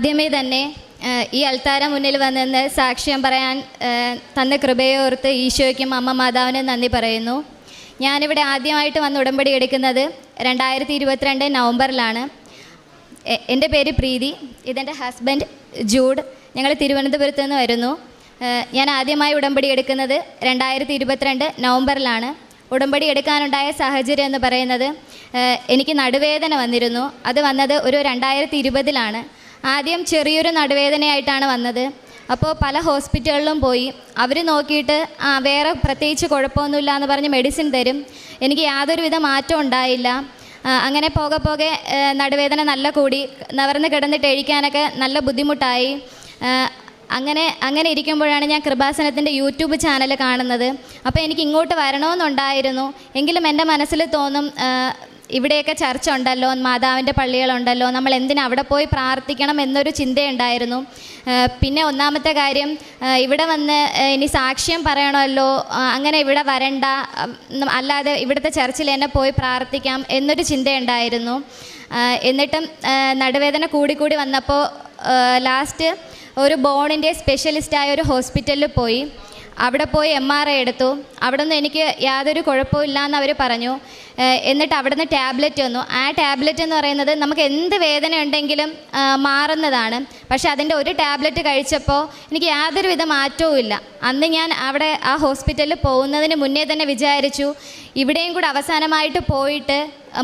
ആദ്യമേ തന്നെ ഈ അൽത്താര മുന്നിൽ വന്നെന്ന് സാക്ഷ്യം പറയാൻ തന്ന കൃപയെ ഓർത്ത് ഈശോയ്ക്കും അമ്മ മാതാവിനും നന്ദി പറയുന്നു. ഞാനിവിടെ ആദ്യമായിട്ട് വന്ന് ഉടമ്പടി എടുക്കുന്നത് രണ്ടായിരത്തി ഇരുപത്തിരണ്ട് നവംബറിലാണ് എന്റെ പേര് പ്രീതി ഇതെന്റെ ഹസ്ബൻഡ് ജൂഡ് ഞങ്ങൾ തിരുവനന്തപുരത്ത് നിന്ന് വരുന്നു. ഞാൻ ആദ്യമായി ഉടമ്പടി എടുക്കുന്നത് രണ്ടായിരത്തി ഇരുപത്തിരണ്ട് നവംബറിലാണ്. ഉടമ്പടി എടുക്കാനുണ്ടായ സാഹചര്യം എന്ന് പറയുന്നത് എനിക്ക് നടുവേദന വന്നിരുന്നു. അത് വന്നത് ഒരു രണ്ടായിരത്തി ഇരുപതിലാണ് ആദ്യം ചെറിയൊരു നടുവേദനയായിട്ടാണ് വന്നത്. അപ്പോൾ പല ഹോസ്പിറ്റലിലും പോയി അവർ നോക്കിയിട്ട് ആ വേറെ പ്രത്യേകിച്ച് കുഴപ്പമൊന്നുമില്ല എന്ന് പറഞ്ഞ് മെഡിസിൻ തരും. എനിക്ക് യാതൊരുവിധ മാറ്റം ഉണ്ടായില്ല. അങ്ങനെ പോകെ പോകെ നടുവേദന നല്ല കൂടി നവർന്ന് കിടന്നിട്ട് എഴിക്കാനൊക്കെ നല്ല ബുദ്ധിമുട്ടായി. അങ്ങനെ അങ്ങനെ ഇരിക്കുമ്പോഴാണ് ഞാൻ കൃപാസനത്തിന്റെ യൂട്യൂബ് ചാനൽ കാണുന്നത്. അപ്പോൾ എനിക്ക് ഇങ്ങോട്ട് വരണമെന്നുണ്ടായിരുന്നു. എങ്കിലും എന്റെ മനസ്സിൽ തോന്നും ഇവിടെയൊക്കെ ചർച്ച ഉണ്ടല്ലോ മാതാവിന്റെ പള്ളികളുണ്ടല്ലോ നമ്മൾ എന്തിനാ അവിടെ പോയി പ്രാർത്ഥിക്കണം എന്നൊരു ചിന്തയുണ്ടായിരുന്നു. പിന്നെ ഒന്നാമത്തെ കാര്യം ഇവിടെ വന്ന് ഇനി സാക്ഷ്യം പറയണമല്ലോ അങ്ങനെ ഇവിടെ വരണ്ട അല്ലാതെ ഇവിടുത്തെ ചർച്ചിൽ തന്നെ പോയി പ്രാർത്ഥിക്കാം എന്നൊരു ചിന്തയുണ്ടായിരുന്നു. എന്നിട്ടും നടുവേദന കൂടിക്കൂടി വന്നപ്പോൾ ലാസ്റ്റ് ഒരു ബോണിന്റെ സ്പെഷ്യലിസ്റ്റായ ഒരു ഹോസ്പിറ്റലിൽ പോയി. അവിടെ പോയി എം ആർ ഐ എടുത്തു. അവിടെ നിന്ന് എനിക്ക് യാതൊരു കുഴപ്പവും എന്ന് അവർ പറഞ്ഞു. എന്നിട്ട് അവിടെ നിന്ന് ടാബ്ലറ്റ് വന്നു. ആ ടാബ്ലറ്റ് എന്ന് പറയുന്നത് നമുക്ക് എന്ത് വേദന ഉണ്ടെങ്കിലും മാറുന്നതാണ്. പക്ഷേ അതിന്റെ ഒരു ടാബ്ലറ്റ് കഴിച്ചപ്പോൾ എനിക്ക് യാതൊരുവിധ മാറ്റവും ഇല്ല. അന്ന് ഞാൻ അവിടെ ആ ഹോസ്പിറ്റലിൽ പോകുന്നതിന് മുന്നേ തന്നെ വിചാരിച്ചു ഇവിടെയും കൂടെ അവസാനമായിട്ട് പോയിട്ട്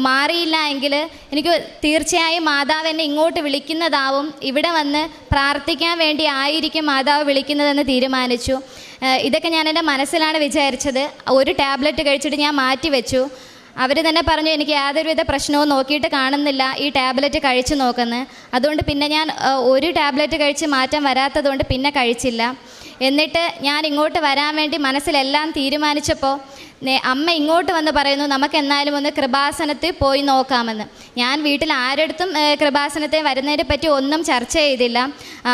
മാറിയില്ല എങ്കിൽ എനിക്ക് തീർച്ചയായും മാതാവ് എന്നെ ഇങ്ങോട്ട് വിളിക്കുന്നതാവും. ഇവിടെ വന്ന് പ്രാർത്ഥിക്കാൻ വേണ്ടി ആയിരിക്കും മാതാവ് വിളിക്കുന്നതെന്ന് തീരുമാനിച്ചു. ഇതൊക്കെ ഞാൻ എന്റെ മനസ്സിലാണ് വിചാരിച്ചത്. ഒരു ടാബ്ലറ്റ് കഴിച്ചിട്ട് ഞാൻ മാറ്റി വെച്ചു. അവർ തന്നെ പറഞ്ഞു എനിക്ക് യാതൊരുവിധ പ്രശ്നവും നോക്കിയിട്ട് കാണുന്നില്ല ഈ ടാബ്ലറ്റ് കഴിച്ചു നോക്കുന്നത് അതുകൊണ്ട് പിന്നെ ഞാൻ ഒരു ടാബ്ലറ്റ് കഴിച്ച് മാറ്റം വരാത്തതുകൊണ്ട് പിന്നെ കഴിച്ചില്ല. എന്നിട്ട് ഞാൻ ഇങ്ങോട്ട് വരാൻ വേണ്ടി മനസ്സിലെല്ലാം തീരുമാനിച്ചപ്പോൾ അമ്മ ഇങ്ങോട്ട് വന്ന് പറയുന്നു നമുക്ക് എന്നാലും ഒന്ന് കൃപാസനത്തിൽ പോയി നോക്കാമെന്ന്. ഞാൻ വീട്ടിൽ ആരടുത്തും കൃപാസനത്തെ വരുന്നതിനെ പറ്റി ഒന്നും ചർച്ച ചെയ്തില്ല.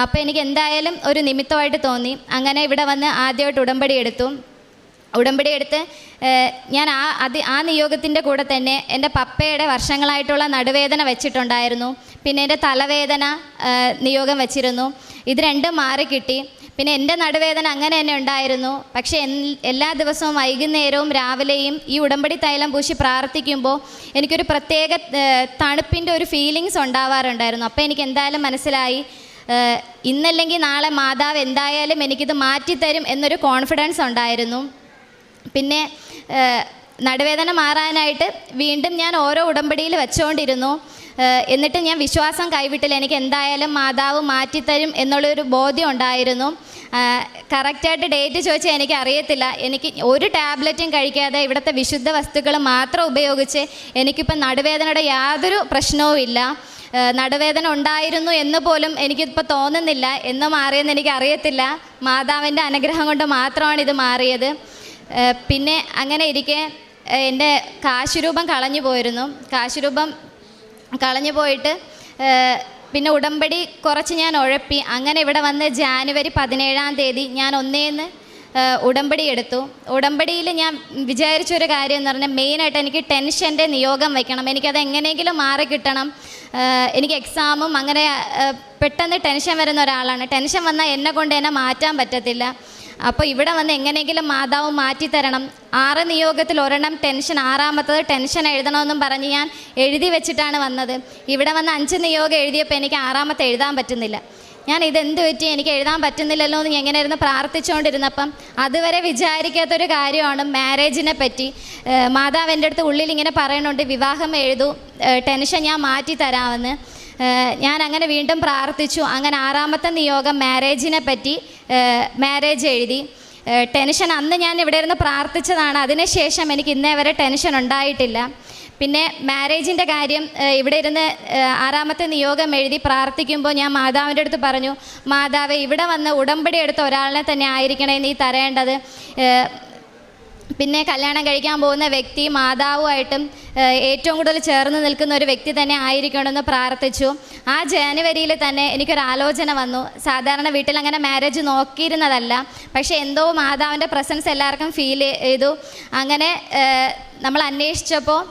അപ്പോൾ എനിക്ക് എന്തായാലും ഒരു നിമിത്തമായിട്ട് തോന്നി. അങ്ങനെ ഇവിടെ വന്ന് ആദ്യമായിട്ട് ഉടമ്പടി എടുത്തു. ഉടമ്പടി എടുത്ത് ഞാൻ ആ അത് ആ നിയോഗത്തിന്റെ കൂടെ തന്നെ എന്റെ പപ്പയുടെ വർഷങ്ങളായിട്ടുള്ള നടുവേദന വെച്ചിട്ടുണ്ടായിരുന്നു. പിന്നെ എന്റെ തലവേദന നിയോഗം വെച്ചിരുന്നു. ഇത് രണ്ടും മാറി കിട്ടി പിന്നെ എന്റെ നടുവേദന അങ്ങനെ തന്നെ ഉണ്ടായിരുന്നു. പക്ഷേ എല്ലാ ദിവസവും വൈകുന്നേരവും രാവിലെയും ഈ ഉടമ്പടി തൈലം പൂശി പ്രാർത്ഥിക്കുമ്പോൾ എനിക്കൊരു പ്രത്യേക തണുപ്പിന്റെ ഒരു ഫീലിങ്സ് ഉണ്ടാവാറുണ്ടായിരുന്നു. അപ്പോൾ എനിക്ക് എന്തായാലും മനസ്സിലായി ഇന്നല്ലെങ്കിൽ നാളെ മാതാവ് എന്തായാലും എനിക്കിത് മാറ്റിത്തരും എന്നൊരു കോൺഫിഡൻസ് ഉണ്ടായിരുന്നു. പിന്നെ നടുവേദന മാറാനായിട്ട് വീണ്ടും ഞാൻ ഓരോ ഉടമ്പടിയിൽ വെച്ചുകൊണ്ടിരുന്നു. എന്നിട്ട് ഞാൻ വിശ്വാസം കൈവിട്ടില്ല. എനിക്ക് എന്തായാലും മാതാവ് മാറ്റിത്തരും എന്നുള്ളൊരു ബോധ്യം ഉണ്ടായിരുന്നു കറക്റ്റായിട്ട് ഡേറ്റ് ചോദിച്ചാൽ എനിക്ക് അറിയത്തില്ല എനിക്ക് ഒരു ടാബ്ലറ്റും കഴിക്കാതെ ഇവിടുത്തെ വിശുദ്ധ വസ്തുക്കൾ മാത്രം ഉപയോഗിച്ച് എനിക്കിപ്പോൾ നടുവേദനയുടെ യാതൊരു പ്രശ്നവും ഇല്ല. നടുവേദന ഉണ്ടായിരുന്നു എന്ന് പോലും എനിക്കിപ്പോൾ തോന്നുന്നില്ല. എന്ന് മാറിയെന്ന് എനിക്ക് അറിയത്തില്ല മാതാവിന്റെ അനുഗ്രഹം കൊണ്ട് മാത്രമാണ് ഇത് മാറിയത്. പിന്നെ അങ്ങനെ ഇരിക്കെ എന്റെ കാശുരൂപം കളഞ്ഞു പോയിരുന്നു. കാശുരൂപം കളഞ്ഞു പോയിട്ട് പിന്നെ ഉടമ്പടി കുറച്ച് ഞാൻ ഉഴപ്പി. അങ്ങനെ ഇവിടെ വന്ന് ജാനുവരി പതിനേഴാം തീയതി ഞാൻ ഒന്നേന്ന് ഉടമ്പടി എടുത്തു. ഉടമ്പടിയിൽ ഞാൻ വിചാരിച്ചൊരു കാര്യം എന്ന് പറഞ്ഞാൽ മെയിനായിട്ട് എനിക്ക് ടെൻഷന്റെ നിയോഗം വയ്ക്കണം എനിക്കത് എങ്ങനെയെങ്കിലും മാറി കിട്ടണം. എനിക്ക് എക്സാമും അങ്ങനെ പെട്ടെന്ന് ടെൻഷൻ വരുന്ന ഒരാളാണ്. ടെൻഷൻ വന്നാൽ എന്നെ കൊണ്ട് എന്നെ മാറ്റാൻ പറ്റത്തില്ല. അപ്പോൾ ഇവിടെ വന്ന് എങ്ങനെയെങ്കിലും മാതാവ് മാറ്റിത്തരണം ആറ് നിയോഗത്തിൽ ഒരെണ്ണം ടെൻഷൻ ആറാമത്തത് ടെൻഷൻ എഴുതണമെന്നും പറഞ്ഞ് ഞാൻ എഴുതി വെച്ചിട്ടാണ് വന്നത്. ഇവിടെ വന്ന് അഞ്ച് നിയോഗം എഴുതിയപ്പോൾ എനിക്ക് ആറാമത്തെ എഴുതാൻ പറ്റുന്നില്ല. ഞാൻ ഇതെന്ത് പറ്റി? എനിക്ക് എഴുതാൻ പറ്റുന്നില്ലല്ലോ എന്ന് എങ്ങനെ ഇരുന്ന് പ്രാർത്ഥിച്ചുകൊണ്ടിരുന്നപ്പം? അതുവരെ വിചാരിക്കാത്തൊരു കാര്യമാണ് മാരേജിനെ പറ്റി. മാതാവ് എന്റെ അടുത്ത് ഉള്ളിൽ ഇങ്ങനെ പറയണുണ്ട് വിവാഹം എഴുതൂ. ടെൻഷൻ ഞാൻ മാറ്റി തരാമെന്ന്. ഞാൻ അങ്ങനെ വീണ്ടും പ്രാർത്ഥിച്ചു. അങ്ങനെ ആറാമത്തെ നിയോഗം മാരേജിനെ പറ്റി മാരേജ് എഴുതി. ടെൻഷൻ അന്ന് ഞാൻ ഇവിടെ ഇരുന്ന് പ്രാർത്ഥിച്ചതാണ് അതിനുശേഷം എനിക്ക് ഇന്നേ വരെ ടെൻഷൻ ഉണ്ടായിട്ടില്ല. പിന്നെ മാരേജിന്റെ കാര്യം ഇവിടെ ഇരുന്ന് ആറാമത്തെ നിയോഗം എഴുതി പ്രാർത്ഥിക്കുമ്പോൾ ഞാൻ മാതാവിന്റെ അടുത്ത് പറഞ്ഞു മാതാവ് ഇവിടെ വന്ന് ഉടമ്പടി എടുത്ത ഒരാളിനെ തന്നെ ആയിരിക്കണേ നീ തരേണ്ടത്. പിന്നെ കല്യാണം കഴിക്കാൻ പോകുന്ന വ്യക്തി മാതാവുമായിട്ടും ഏറ്റവും കൂടുതൽ ചേർന്ന് നിൽക്കുന്ന ഒരു വ്യക്തി തന്നെ ആയിരിക്കണമെന്ന് പ്രാർത്ഥിച്ചു. ആ ജാനുവരിയിൽ തന്നെ എനിക്കൊരു ആലോചന വന്നു. സാധാരണ വീട്ടിൽ അങ്ങനെ മാരേജ് നോക്കിയിരുന്നതല്ല. പക്ഷേ എന്തോ മാതാവിന്റെ പ്രസൻസ് എല്ലാവർക്കും ഫീൽ ചെയ്തു. അങ്ങനെ നമ്മൾ അന്വേഷിച്ചപ്പോൾ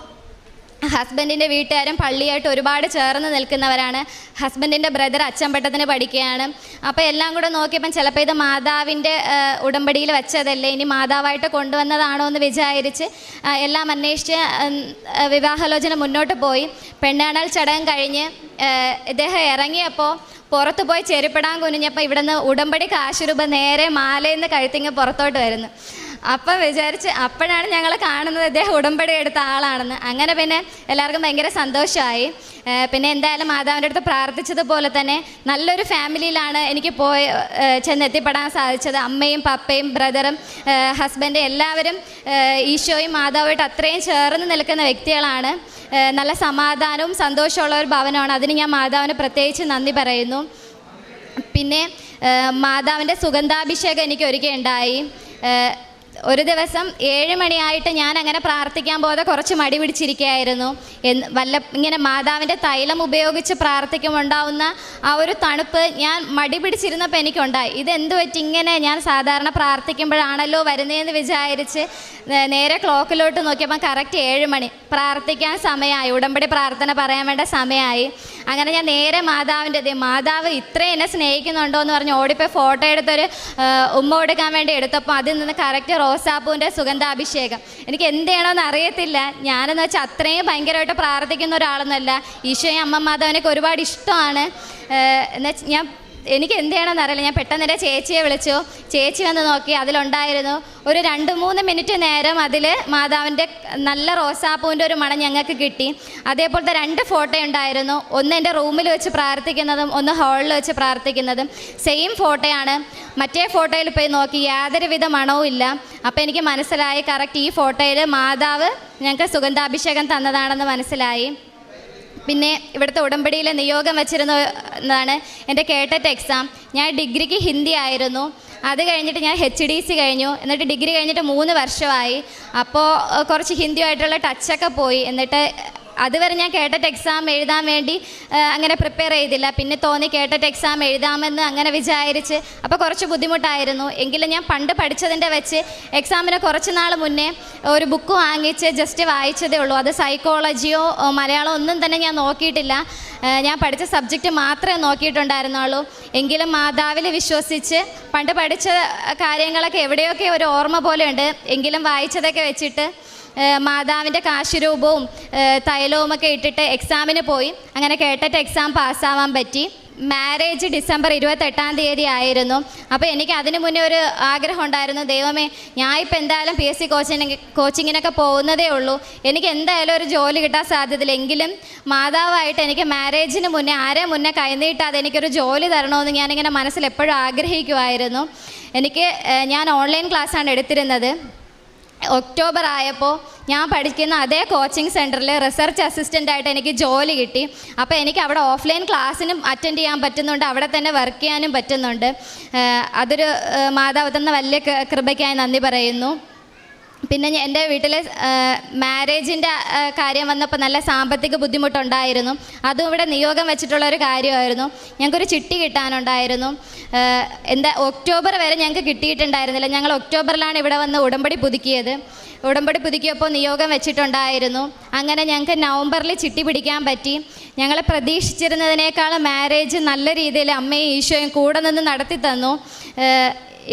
ഹസ്ബൻഡിന്റെ വീട്ടുകാരും പള്ളിയായിട്ട് ഒരുപാട് ചേർന്ന് നിൽക്കുന്നവരാണ്. ഹസ്ബൻഡിന്റെ ബ്രദർ അച്ചമ്പട്ടത്തിന് പഠിക്കുകയാണ്. അപ്പോൾ എല്ലാം കൂടെ നോക്കിയപ്പം ചിലപ്പോൾ ഇത് മാതാവിന്റെ ഉടമ്പടിയിൽ വെച്ചതല്ലേ ഇനി മാതാവായിട്ട് കൊണ്ടുവന്നതാണോ എന്ന് വിചാരിച്ച് എല്ലാം അന്വേഷിച്ച് വിവാഹാലോചന മുന്നോട്ട് പോയി. പെണ്ണാണൽ ചടങ്ങ് കഴിഞ്ഞ് ഇദ്ദേഹം ഇറങ്ങിയപ്പോൾ പുറത്ത് പോയി ചെരുപ്പിടാൻ കുനിഞ്ഞപ്പോൾ ഇവിടുന്ന് ഉടമ്പടി കാശ് രൂപ നേരെ മാലയിൽ നിന്ന് കഴുത്തിങ്ങ് പുറത്തോട്ട് വരുന്നു. അപ്പം വിചാരിച്ച് അപ്പോഴാണ് ഞങ്ങൾ കാണുന്നത് ഇദ്ദേഹം ഉടമ്പടി എടുത്ത ആളാണെന്ന്. അങ്ങനെ പിന്നെ എല്ലാവർക്കും ഭയങ്കര സന്തോഷമായി. പിന്നെ എന്തായാലും മാതാവിന്റെ അടുത്ത് പ്രാർത്ഥിച്ചതുപോലെ തന്നെ നല്ലൊരു ഫാമിലിയിലാണ് എനിക്ക് പോയി ചെന്നെത്തിപ്പെടാൻ സാധിച്ചത്. അമ്മയും പപ്പയും ബ്രദറും ഹസ്ബൻഡും എല്ലാവരും ഈശോയും മാതാവുമായിട്ട് അത്രയും ചേർന്ന് നിൽക്കുന്ന വ്യക്തികളാണ്. നല്ല സമാധാനവും സന്തോഷമുള്ള ഒരു ഭവനമാണ്. അതിന് ഞാൻ മാതാവിന് പ്രത്യേകിച്ച് നന്ദി പറയുന്നു. പിന്നെ മാതാവിന്റെ സുഗന്ധാഭിഷേകം എനിക്ക് ഒരുക്കുകയുണ്ടായി ഒരു ദിവസം ഏഴ് മണിയായിട്ട് ഞാൻ അങ്ങനെ പ്രാർത്ഥിക്കാൻ പോകാതെ കുറച്ച് മടി പിടിച്ചിരിക്കുകയായിരുന്നു. വല്ല ഇങ്ങനെ മാതാവിന്റെ തൈലം ഉപയോഗിച്ച് പ്രാർത്ഥിക്കുമ്പോൾ ഉണ്ടാവുന്ന ആ ഒരു തണുപ്പ് ഞാൻ മടി പിടിച്ചിരുന്നപ്പോൾ എനിക്കുണ്ടായി. ഇതെന്ത് പറ്റി? ഇങ്ങനെ ഞാൻ സാധാരണ പ്രാർത്ഥിക്കുമ്പോഴാണല്ലോ വരുന്നതെന്ന് വിചാരിച്ച് നേരെ ക്ലോക്കിലോട്ട് നോക്കിയപ്പോൾ കറക്റ്റ് ഏഴ് മണി. പ്രാർത്ഥിക്കാൻ സമയമായി. ഉടമ്പടി പ്രാർത്ഥന പറയാൻ വേണ്ട സമയമായി. അങ്ങനെ ഞാൻ നേരെ മാതാവിന്റെ മാതാവ് ഇത്രയും എന്നെ സ്നേഹിക്കുന്നുണ്ടോ എന്ന് പറഞ്ഞ് ഓടിപ്പോയി ഫോട്ടോ എടുത്തൊരു ഉമ്മ കൊടുക്കാൻ വേണ്ടി എടുത്തപ്പോൾ അതിൽ നിന്ന് കറക്റ്റ് റോസാപ്പൂവിന്റെ സുഗന്ധാഭിഷേകം. എനിക്ക് എന്ത് ചെയ്യണമെന്ന് അറിയത്തില്ല. ഞാനെന്ന് വെച്ചാൽ അത്രയും ഭയങ്കരമായിട്ട് പ്രാർത്ഥിക്കുന്ന ഒരാളൊന്നുമല്ല. ഈശോയും അമ്മ മാധവനൊക്കെ ഒരുപാട് ഇഷ്ടമാണ്. എന്നുവെച്ചാൽ ഞാൻ എനിക്ക് എന്ത് ചെയ്യണമെന്ന് അറിയില്ല. ഞാൻ പെട്ടെന്ന് എന്റെ ചേച്ചിയെ വിളിച്ചു. ചേച്ചി വന്ന് നോക്കി അതിലുണ്ടായിരുന്നു. ഒരു രണ്ട് മൂന്ന് മിനിറ്റ് നേരം അതിൽ മാതാവിന്റെ നല്ല റോസാപ്പൂവിന്റെ ഒരു മണം ഞങ്ങൾക്ക് കിട്ടി. അതേപോലത്തെ രണ്ട് ഫോട്ടോ ഉണ്ടായിരുന്നു ഒന്ന് എന്റെ റൂമിൽ വെച്ച് പ്രാർത്ഥിക്കുന്നതും ഒന്ന് ഹാളിൽ വെച്ച് പ്രാർത്ഥിക്കുന്നതും. സെയിം ഫോട്ടോയാണ്. മറ്റേ ഫോട്ടോയിൽ പോയി നോക്കി. യാതൊരുവിധ മണവും ഇല്ല. അപ്പോൾ എനിക്ക് മനസ്സിലായി. കറക്റ്റ് ഈ ഫോട്ടോയിൽ മാതാവ് ഞങ്ങൾക്ക് സുഗന്ധാഭിഷേകം തന്നതാണെന്ന് മനസ്സിലായി. പിന്നെ ഇവിടുത്തെ ഉടമ്പടിയിൽ നിയോഗം വെച്ചിരുന്നതാണ് എന്റെ കേട്ടറ്റ് എക്സാം ഞാൻ ഡിഗ്രിക്ക് ഹിന്ദി ആയിരുന്നു. അത് കഴിഞ്ഞിട്ട് ഞാൻ എച്ച് ഡി സി കഴിഞ്ഞു. എന്നിട്ട് ഡിഗ്രി കഴിഞ്ഞിട്ട് മൂന്ന് വർഷമായി. അപ്പോൾ കുറച്ച് ഹിന്ദിയുമായിട്ടുള്ള ടച്ചൊക്കെ പോയി. എന്നിട്ട് അതുവരെ ഞാൻ കേട്ടിട്ട് എക്സാം എഴുതാൻ വേണ്ടി അങ്ങനെ പ്രിപ്പയർ ചെയ്തില്ല. പിന്നെ തോന്നി കേട്ടിട്ട് എക്സാം എഴുതാമെന്ന് അങ്ങനെ വിചാരിച്ച് അപ്പോൾ കുറച്ച് ബുദ്ധിമുട്ടായിരുന്നു. എങ്കിലും ഞാൻ പണ്ട് പഠിച്ചതിന്റെ വെച്ച് എക്സാമിന് കുറച്ച് നാൾ മുന്നേ ഒരു ബുക്ക് വാങ്ങിച്ച് ജസ്റ്റ് വായിച്ചതേ ഉള്ളൂ. അത് സൈക്കോളജിയോ മലയാളമോ മലയാളം ഒന്നും തന്നെ ഞാൻ നോക്കിയിട്ടില്ല. ഞാൻ പഠിച്ച സബ്ജക്റ്റ് മാത്രമേ നോക്കിയിട്ടുണ്ടായിരുന്നുള്ളൂ. എങ്കിലും മാതാവിൽ വിശ്വസിച്ച് പണ്ട് പഠിച്ച കാര്യങ്ങളൊക്കെ എവിടെയൊക്കെ ഒരു ഓർമ്മ പോലെയുണ്ട്. എങ്കിലും വായിച്ചതൊക്കെ വെച്ചിട്ട് മാതാവിന്റെ കാശുരൂപവും ഏഹ് തൈലവും ഒക്കെ ഇട്ടിട്ട് എക്സാമിന് പോയി. അങ്ങനെ കേട്ടിട്ട് എക്സാം പാസ്സാവാൻ പറ്റി. മാരേജ് ഡിസംബർ ഇരുപത്തെട്ടാം തീയതി ആയിരുന്നു. അപ്പോൾ എനിക്ക് അതിന് മുന്നേ ഒരു ആഗ്രഹം ഉണ്ടായിരുന്നു. ദൈവമേ ഞാൻ ഇപ്പം എന്തായാലും പി എസ് സി കോച്ചിങ് കോച്ചിങ്ങിനൊക്കെ പോകുന്നതേ ഉള്ളൂ. എനിക്ക് എന്തായാലും ഒരു ജോലി കിട്ടാൻ സാധ്യതയില്ല. എങ്കിലും മാതാവായിട്ട് എനിക്ക് മാരേജിന് മുന്നേ ആരെ മുന്നേ കൈനീട്ടാതെ എനിക്കൊരു ജോലി തരണമെന്ന് ഞാനിങ്ങനെ മനസ്സിൽ എപ്പോഴും ആഗ്രഹിക്കുമായിരുന്നു എനിക്ക് ഞാൻ ഓൺലൈൻ ക്ലാസ്സാണ് എടുത്തിരുന്നത്. ഒക്ടോബർ ആയപ്പോൾ ഞാൻ പഠിക്കുന്ന അതേ കോച്ചിങ് സെന്ററിൽ റിസർച്ച് അസിസ്റ്റന്റ് ആയിട്ട് എനിക്ക് ജോലി കിട്ടി. അപ്പോൾ എനിക്ക് അവിടെ ഓഫ്ലൈൻ ക്ലാസ്സിനും അറ്റൻഡ് ചെയ്യാൻ പറ്റുന്നുണ്ട് അവിടെ തന്നെ വർക്ക് ചെയ്യാനും പറ്റുന്നുണ്ട്. അതൊരു മാതാവ് തന്ന വലിയ കൃപയ്ക്കായി നന്ദി പറയുന്നു. പിന്നെ എന്റെ വീട്ടിൽ മാരേജിന്റെ കാര്യം വന്നപ്പോൾ നല്ല സാമ്പത്തിക ബുദ്ധിമുട്ടുണ്ടായിരുന്നു. അതും ഇവിടെ നിയോഗം വെച്ചിട്ടുള്ള ഒരു കാര്യമായിരുന്നു. ഞങ്ങൾക്കൊരു ചിട്ടി കിട്ടാനുണ്ടായിരുന്നു. എന്താ ഒക്ടോബർ വരെ ഞങ്ങൾക്ക് കിട്ടിയിട്ടുണ്ടായിരുന്നില്ല. ഞങ്ങൾ ഒക്ടോബറിലാണ് ഇവിടെ വന്ന് ഉടമ്പടി പുതുക്കിയത്. ഉടമ്പടി പുതുക്കിയപ്പോൾ നിയോഗം വെച്ചിട്ടുണ്ടായിരുന്നു. അങ്ങനെ ഞങ്ങൾക്ക് നവംബറിൽ ചിട്ടി പിടിക്കാൻ പറ്റി. ഞങ്ങൾ പ്രതീക്ഷിച്ചിരുന്നതിനേക്കാൾ മാരേജ് നല്ല രീതിയിൽ അമ്മയും ഈശോയും കൂടെ നിന്ന് നടത്തി തന്നു.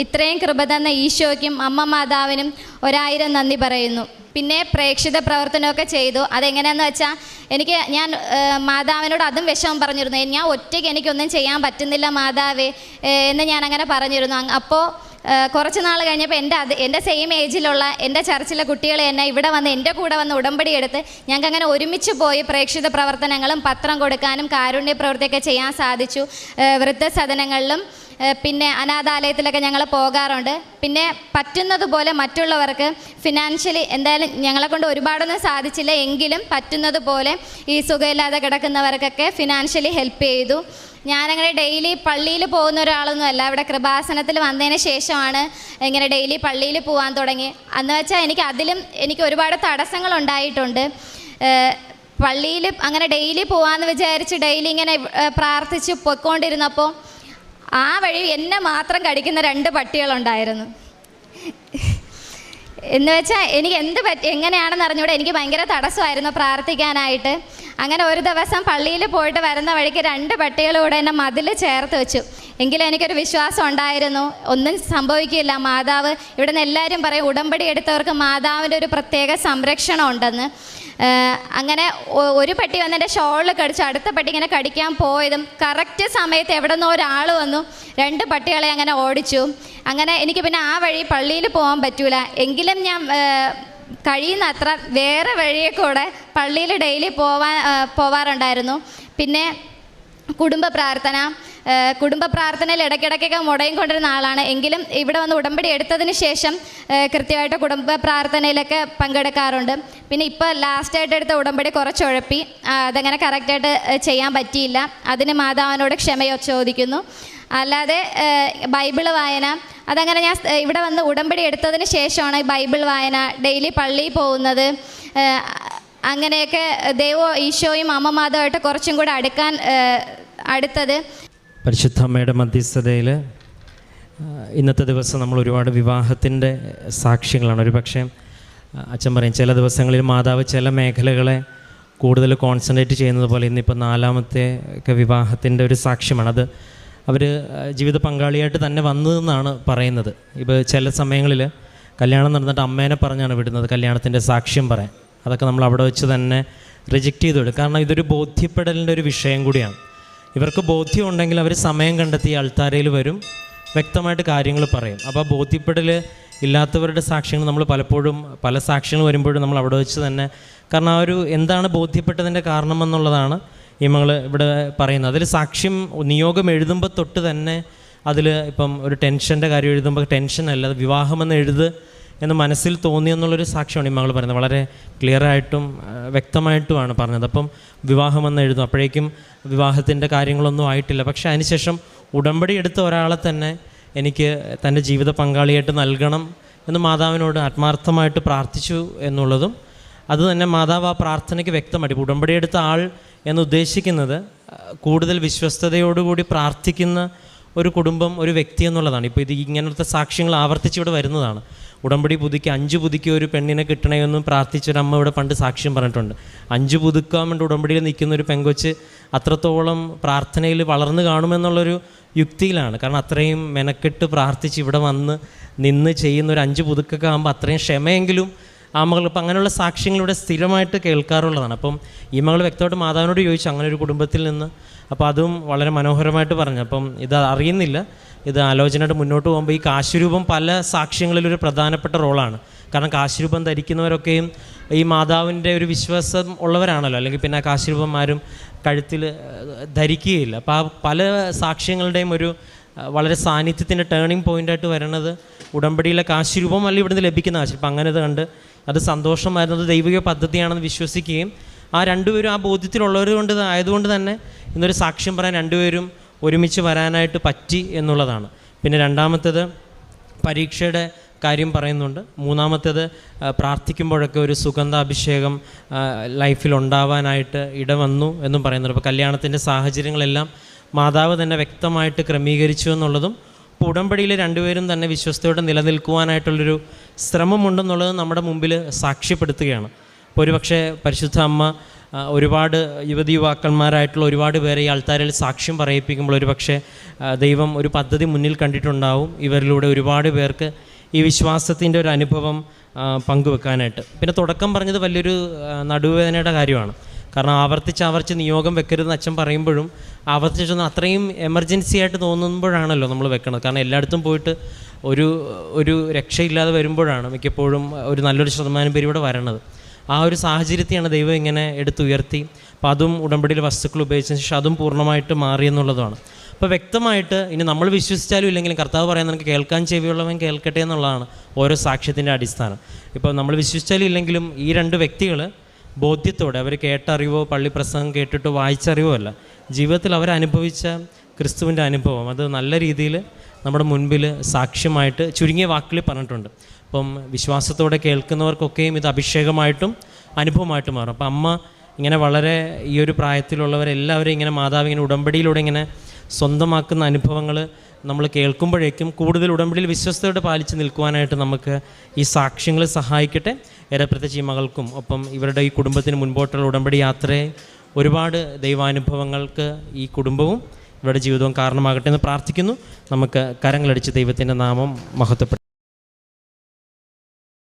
ഇത്രയും കൃപ തന്ന ഈശോയ്ക്കും അമ്മ മാതാവിനും ഒരായിരം നന്ദി പറയുന്നു. പിന്നെ പ്രേക്ഷിത പ്രവർത്തനമൊക്കെ ചെയ്തു. അതെങ്ങനെയാന്ന് വെച്ചാൽ എനിക്ക് ഞാൻ മാതാവിനോട് അതും വിഷമം പറഞ്ഞിരുന്നു. ഞാൻ ഒറ്റയ്ക്ക് എനിക്കൊന്നും ചെയ്യാൻ പറ്റുന്നില്ല മാതാവേ എന്ന് ഞാൻ അങ്ങനെ പറഞ്ഞിരുന്നു. അപ്പോൾ കുറച്ച് നാൾ കഴിഞ്ഞപ്പോൾ എന്റെ അത് എന്റെ സെയിം ഏജിലുള്ള എന്റെ ചർച്ചിലെ കുട്ടികൾ എന്നെ ഇവിടെ വന്ന് എന്റെ കൂടെ വന്ന് ഉടമ്പടി എടുത്ത് ഞങ്ങൾക്ക് അങ്ങനെ ഒരുമിച്ച് പോയി പ്രേക്ഷിത പ്രവർത്തനങ്ങളും പത്രം കൊടുക്കാനും കാരുണ്യ പ്രവൃത്തിയൊക്കെ ചെയ്യാൻ സാധിച്ചു. വൃദ്ധസദനങ്ങളിലും പിന്നെ അനാഥാലയത്തിലൊക്കെ ഞങ്ങൾ പോകാറുണ്ട്. പിന്നെ പറ്റുന്നതുപോലെ മറ്റുള്ളവർക്ക് ഫിനാൻഷ്യലി എന്തായാലും ഞങ്ങളെ കൊണ്ട് ഒരുപാടൊന്നും സാധിച്ചില്ല. എങ്കിലും പറ്റുന്നതുപോലെ ഈ സുഖമില്ലാതെ കിടക്കുന്നവർക്കൊക്കെ ഫിനാൻഷ്യലി ഹെൽപ്പ് ചെയ്തു. ഞാനങ്ങനെ ഡെയിലി പള്ളിയിൽ പോകുന്ന ഒരാളൊന്നുമല്ല ഇവിടെ കൃപാസനത്തിൽ വന്നതിന് ശേഷമാണ് ഇങ്ങനെ ഡെയിലി പള്ളിയിൽ പോകാൻ തുടങ്ങി. അന്ന് വെച്ചാൽ എനിക്ക് അതിലും എനിക്ക് ഒരുപാട് തടസ്സങ്ങൾ ഉണ്ടായിട്ടുണ്ട്. പള്ളിയിൽ അങ്ങനെ ഡെയിലി പോകാമെന്ന് വിചാരിച്ച് ഡെയിലി ഇങ്ങനെ പ്രാർത്ഥിച്ച് പൊയ്ക്കൊണ്ടിരുന്നപ്പോൾ ആ വഴി എന്നെ മാത്രം കടിക്കുന്ന രണ്ട് പട്ടികളുണ്ടായിരുന്നു. എന്ന് വെച്ചാൽ എനിക്ക് എന്ത് പറ്റി എങ്ങനെയാണെന്ന് അറിഞ്ഞൂടെ. എനിക്ക് ഭയങ്കര തടസ്സമായിരുന്നു പ്രാർത്ഥിക്കാനായിട്ട്. അങ്ങനെ ഒരു ദിവസം പള്ളിയിൽ പോയിട്ട് വരുന്ന വഴിക്ക് രണ്ട് പട്ടികളൂടെ എന്നെ മതിൽ ചേർത്ത് വെച്ചു. എങ്കിലും എനിക്കൊരു വിശ്വാസം ഉണ്ടായിരുന്നു. ഒന്നും സംഭവിക്കില്ല. മാതാവ് ഇവിടെ നിന്ന് എല്ലാവരും പറയും ഉടമ്പടി എടുത്തവർക്ക് മാതാവിന്റെ ഒരു പ്രത്യേക സംരക്ഷണം ഉണ്ടെന്ന്. അങ്ങനെ ഒരു പട്ടി വന്ന് എന്റെ ഷോളിൽ കടിച്ചു. അടുത്ത പട്ടി ഇങ്ങനെ കടിക്കാൻ പോയതും കറക്റ്റ് സമയത്ത് എവിടെ നിന്നോ ഒരാൾ വന്നു. രണ്ട് പട്ടികളെ അങ്ങനെ ഓടിച്ചു. അങ്ങനെ എനിക്ക് പിന്നെ ആ വഴി പള്ളിയിൽ പോകാൻ പറ്റൂല. എങ്കിലും ഞാൻ കഴിയുന്ന അത്ര വേറെ വഴിയെ കൂടെ പള്ളിയിൽ ഡെയിലി പോവാൻ പോവാറുണ്ടായിരുന്നു. പിന്നെ കുടുംബ പ്രാർത്ഥന കുടുംബ പ്രാർത്ഥനയിൽ ഇടയ്ക്കിടയ്ക്കൊക്കെ മുടയും കൊണ്ടിരുന്ന ആളാണ്. എങ്കിലും ഇവിടെ വന്ന് ഉടമ്പടി എടുത്തതിന് ശേഷം കൃത്യമായിട്ട് കുടുംബ പ്രാർത്ഥനയിലൊക്കെ പങ്കെടുക്കാറുണ്ട്. പിന്നെ ഇപ്പോൾ ലാസ്റ്റായിട്ട് എടുത്ത ഉടമ്പടി കുറച്ച് ഉഴപ്പി. അതങ്ങനെ കറക്റ്റായിട്ട് ചെയ്യാൻ പറ്റിയില്ല. അതിന് മാതാവിനോട് ക്ഷമയോ ചോദിക്കുന്നു. അല്ലാതെ ബൈബിൾ വായന അതങ്ങനെ ഞാൻ ഇവിടെ വന്ന് ഉടമ്പടി എടുത്തതിന് ശേഷമാണ് ബൈബിൾ വായന ഡെയിലി പള്ളിയിൽ പോകുന്നത്. അങ്ങനെയൊക്കെ ദൈവോ ഈശോയും അമ്മമാതാവുമായിട്ട് കുറച്ചും കൂടെ അടുക്കാൻ അടുത്തത്. പരിശുദ്ധ അമ്മയുടെ മധ്യസ്ഥതയിൽ ഇന്നത്തെ ദിവസം നമ്മൾ ഒരുപാട് വിവാഹത്തിന്റെ സാക്ഷ്യങ്ങളാണ്. ഒരു പക്ഷേ അച്ഛൻ പറയും ചില ദിവസങ്ങളിൽ മാതാവ് ചില മേഖലകളെ കൂടുതൽ കോൺസെൻട്രേറ്റ് ചെയ്യുന്നത് പോലെ ഇന്നിപ്പോൾ നാലാമത്തെ ഒക്കെ വിവാഹത്തിന്റെ ഒരു സാക്ഷ്യമാണ്. അത് അവർ ജീവിത പങ്കാളിയായിട്ട് തന്നെ വന്നതെന്നാണ് പറയുന്നത്. ഇപ്പോൾ ചില സമയങ്ങളിൽ കല്യാണം നടന്നിട്ട് അമ്മേനെ പറഞ്ഞാണ് വിടുന്നത് കല്യാണത്തിന്റെ സാക്ഷ്യം പറയാൻ. അതൊക്കെ നമ്മൾ അവിടെ വെച്ച് തന്നെ റിജക്റ്റ് ചെയ്തു വിടും. കാരണം ഇതൊരു ബോധ്യപ്പെടലിന്റെ ഒരു വിഷയം കൂടിയാണ്. ഇവർക്ക് ബോധ്യം ഉണ്ടെങ്കിൽ അവർ സമയം കണ്ടെത്തി അൾത്താരയിൽ വരും വ്യക്തമായിട്ട് കാര്യങ്ങൾ പറയും. അപ്പോൾ ബോധ്യപ്പെടൽ ഇല്ലാത്തവരുടെ സാക്ഷ്യങ്ങൾ നമ്മൾ പലപ്പോഴും പല സാക്ഷ്യങ്ങൾ വരുമ്പോഴും നമ്മൾ അവിടെ വെച്ച് തന്നെ കാരണം ആ ഒരു എന്താണ് ബോധ്യപ്പെട്ടതിന്റെ കാരണം എന്നുള്ളതാണ് ഈ മകൾ ഇവിടെ പറയുന്നത്. അതിൽ സാക്ഷ്യം നിയോഗം എഴുതുമ്പോൾ തൊട്ട് തന്നെ അതിൽ ഇപ്പം ഒരു ടെൻഷന്റെ കാര്യം എഴുതുമ്പോൾ ടെൻഷൻ അല്ല വിവാഹമെന്ന് എഴുത് എന്ന് മനസ്സിൽ തോന്നി എന്നുള്ളൊരു സാക്ഷ്യമാണ് ഈ മകൾ പറയുന്നത്. വളരെ ആ, വ്യക്തമായിട്ടുമാണ് പറഞ്ഞത്. അപ്പം വിവാഹമെന്ന് എഴുതും. അപ്പോഴേക്കും വിവാഹത്തിന്റെ കാര്യങ്ങളൊന്നും ആയിട്ടില്ല. പക്ഷേ അതിനുശേഷം ഉടമ്പടി എടുത്ത ഒരാളെ തന്നെ എനിക്ക് തന്റെ ജീവിത പങ്കാളിയായിട്ട് നൽകണം എന്ന് മാതാവിനോട് ആത്മാർത്ഥമായിട്ട് പ്രാർത്ഥിച്ചു എന്നുള്ളതും അത് തന്നെ മാതാവ് ആ പ്രാർത്ഥനയ്ക്ക് വ്യക്തമായിട്ട്. ഉടമ്പടി എടുത്ത ആൾ എന്ന് ഉദ്ദേശിക്കുന്നത് കൂടുതൽ വിശ്വസ്തയോടുകൂടി പ്രാർത്ഥിക്കുന്ന ഒരു കുടുംബം ഒരു വ്യക്തി എന്നുള്ളതാണ്. ഇപ്പോൾ ഇത് ഇങ്ങനത്തെ സാക്ഷ്യങ്ങൾ ആവർത്തിച്ചിവിടെ വരുന്നതാണ്. ഉടമ്പടി പുതുക്കി അഞ്ച് പുതുക്കി ഒരു പെണ്ണിനെ കിട്ടണമെന്നും പ്രാർത്ഥിച്ചൊരു അമ്മ ഇവിടെ പണ്ട് സാക്ഷ്യം പറഞ്ഞിട്ടുണ്ട്. അഞ്ച് പുതുക്കാൻ വേണ്ടി ഉടമ്പടിയിൽ നിൽക്കുന്ന ഒരു പെങ്കൊച്ച് അത്രത്തോളം പ്രാർത്ഥനയിൽ വളർന്നു കാണുമെന്നുള്ളൊരു യുക്തിയിലാണ്. കാരണം അത്രയും മെനക്കെട്ട് പ്രാർത്ഥിച്ച് ഇവിടെ വന്ന് നിന്ന് ചെയ്യുന്ന ഒരു അഞ്ച് പുതുക്കൊക്കെ ആകുമ്പോൾ അത്രയും ക്ഷമയെങ്കിലും ആ മകൾ ഇപ്പം അങ്ങനെയുള്ള സാക്ഷ്യങ്ങളിവിടെ സ്ഥിരമായിട്ട് കേൾക്കാറുള്ളതാണ്. അപ്പം ഈ മകൾ വ്യക്തമായിട്ട് മാതാവിനോട് ചോദിച്ചു അങ്ങനെ ഒരു കുടുംബത്തിൽ നിന്ന് അപ്പോൾ അതും വളരെ മനോഹരമായിട്ട് പറഞ്ഞു. അപ്പം ഇത് അറിയുന്നില്ല. ഇത് ആലോചനയായിട്ട് മുന്നോട്ട് പോകുമ്പോൾ ഈ കാശുരൂപം പല സാക്ഷ്യങ്ങളിൽ ഒരു പ്രധാനപ്പെട്ട റോളാണ്. കാരണം കാശുരൂപം ധരിക്കുന്നവരൊക്കെയും ഈ മാതാവിന്റെ ഒരു വിശ്വാസം ഉള്ളവരാണല്ലോ. അല്ലെങ്കിൽ പിന്നെ കാശുരൂപന്മാരും കഴുത്തിൽ ധരിക്കുകയില്ല. അപ്പോൾ ആ പല സാക്ഷ്യങ്ങളുടെയും ഒരു വളരെ സാന്നിധ്യത്തിന്റെ ടേണിംഗ് പോയിന്റായിട്ട് വരുന്നത് ഉടമ്പടിയിലെ കാശുരൂപം അല്ല ഇവിടുന്ന് ലഭിക്കുന്ന കാശ്. അപ്പം അങ്ങനെ കണ്ട് അത് സന്തോഷമായിരുന്നത് ദൈവിക പദ്ധതിയാണെന്ന് വിശ്വസിക്കുകയും ആ രണ്ടുപേരും ആ ബോധ്യത്തിലുള്ളവർ കൊണ്ട് ആയതുകൊണ്ട് തന്നെ ഇന്നൊരു സാക്ഷ്യം പറയാൻ രണ്ടുപേരും ഒരുമിച്ച് വരാനായിട്ട് പറ്റി എന്നുള്ളതാണ്. പിന്നെ രണ്ടാമത്തേത് പരീക്ഷയുടെ കാര്യം പറയുന്നുണ്ട്. മൂന്നാമത്തേത് പ്രാർത്ഥിക്കുമ്പോഴൊക്കെ ഒരു സുഗന്ധാഭിഷേകം ലൈഫിൽ ഉണ്ടാവാനായിട്ട് ഇടവന്നു എന്നും പറയുന്നുണ്ട്. അപ്പോൾ കല്യാണത്തിന്റെ സാഹചര്യങ്ങളെല്ലാം മാതാവ് തന്നെ വ്യക്തമായിട്ട് ക്രമീകരിച്ചു എന്നുള്ളതും ഇപ്പോൾ ഉടമ്പടിയിൽ രണ്ടുപേരും തന്നെ വിശ്വസ്തയോടെ നിലനിൽക്കുവാനായിട്ടുള്ളൊരു ശ്രമമുണ്ടെന്നുള്ളത് നമ്മുടെ മുമ്പിൽ സാക്ഷ്യപ്പെടുത്തുകയാണ്. അപ്പോൾ ഒരുപക്ഷെ പരിശുദ്ധ അമ്മ ഒരുപാട് യുവതി യുവാക്കന്മാരായിട്ടുള്ള ഒരുപാട് പേരെ ഈ ആൾത്താരിൽ സാക്ഷ്യം പറയിപ്പിക്കുമ്പോൾ ഒരുപക്ഷെ പക്ഷേ ദൈവം ഒരു പദ്ധതി മുന്നിൽ കണ്ടിട്ടുണ്ടാവും. ഇവരിലൂടെ ഒരുപാട് പേർക്ക് ഈ വിശ്വാസത്തിന്റെ ഒരു അനുഭവം പങ്കുവെക്കാനായിട്ട്. പിന്നെ തുടക്കം പറഞ്ഞത് വലിയൊരു നടുവേദനയുടെ കാര്യമാണ്. കാരണം ആവർത്തിച്ച് ആവർത്തിച്ച് നിയോഗം വെക്കരുതെന്ന് അച്ഛൻ പറയുമ്പോഴും ആവർത്തിച്ചൊന്നും അത്രയും എമർജൻസി ആയിട്ട് തോന്നുമ്പോഴാണല്ലോ നമ്മൾ വെക്കണത്. കാരണം എല്ലായിടത്തും പോയിട്ട് ഒരു ഒരു രക്ഷയില്ലാതെ വരുമ്പോഴാണ് മിക്കപ്പോഴും ഒരു നല്ലൊരു ശതമാനം പേര് ഇവിടെ വരണത്. ആ ഒരു സാഹചര്യത്തെയാണ് ദൈവം ഇങ്ങനെ എടുത്തുയർത്തി. അപ്പോൾ അതും ഉടമ്പടിയിൽ വസ്തുക്കൾ ഉപയോഗിച്ചതിന് ശേഷം അതും പൂർണമായിട്ട് മാറി എന്നുള്ളതാണ്. അപ്പോൾ വ്യക്തമായിട്ട് ഇനി നമ്മൾ വിശ്വസിച്ചാലും ഇല്ലെങ്കിലും കർത്താവ് പറയാൻ നമുക്ക് കേൾക്കാൻ ചെവിയുള്ളവൻ കേൾക്കട്ടെ എന്നുള്ളതാണ് ഓരോ സാക്ഷ്യത്തിന്റെ അടിസ്ഥാനം. ഇപ്പോൾ നമ്മൾ വിശ്വസിച്ചാലും ഇല്ലെങ്കിലും ഈ രണ്ട് വ്യക്തികൾ ബോധ്യത്തോടെ അവർ കേട്ടറിവോ പള്ളി പ്രസംഗം കേട്ടിട്ടോ വായിച്ചറിവോ അല്ല. ജീവിതത്തിൽ അവരനുഭവിച്ച ക്രിസ്തുവിന്റെ അനുഭവം അത് നല്ല രീതിയിൽ നമ്മുടെ മുൻപിൽ സാക്ഷ്യമായിട്ട് ചുരുങ്ങിയ വാക്കിൽ പറഞ്ഞിട്ടുണ്ട്. അപ്പം വിശ്വാസത്തോടെ കേൾക്കുന്നവർക്കൊക്കെയും ഇത് അഭിഷേകമായിട്ടും അനുഭവമായിട്ട് മാറും. അപ്പം അമ്മ ഇങ്ങനെ വളരെ ഈ ഒരു പ്രായത്തിലുള്ളവരെല്ലാവരും ഇങ്ങനെ മാതാവ് ഇങ്ങനെ ഉടമ്പടിയിലൂടെ ഇങ്ങനെ സ്വന്തമാക്കുന്ന അനുഭവങ്ങൾ നമ്മൾ കേൾക്കുമ്പോഴേക്കും കൂടുതൽ ഉടമ്പടിയിൽ വിശ്വസ്തയോടെ പാലിച്ച് നിൽക്കുവാനായിട്ട് നമുക്ക് ഈ സാക്ഷ്യങ്ങൾ സഹായിക്കട്ടെ. ഏറെപ്രത്യേകിച്ച് ഈ മകൾക്കും ഒപ്പം ഇവരുടെ ഈ കുടുംബത്തിന് മുൻപോട്ടുള്ള ഉടമ്പടി യാത്രയെ ഒരുപാട് ദൈവാനുഭവങ്ങൾക്ക് ഈ കുടുംബവും ഇവരുടെ ജീവിതവും കാരണമാകട്ടെ എന്ന് പ്രാർത്ഥിക്കുന്നു. നമുക്ക് കരങ്ങളടിച്ച് ദൈവത്തിന്റെ നാമം മഹത്വപ്പെടും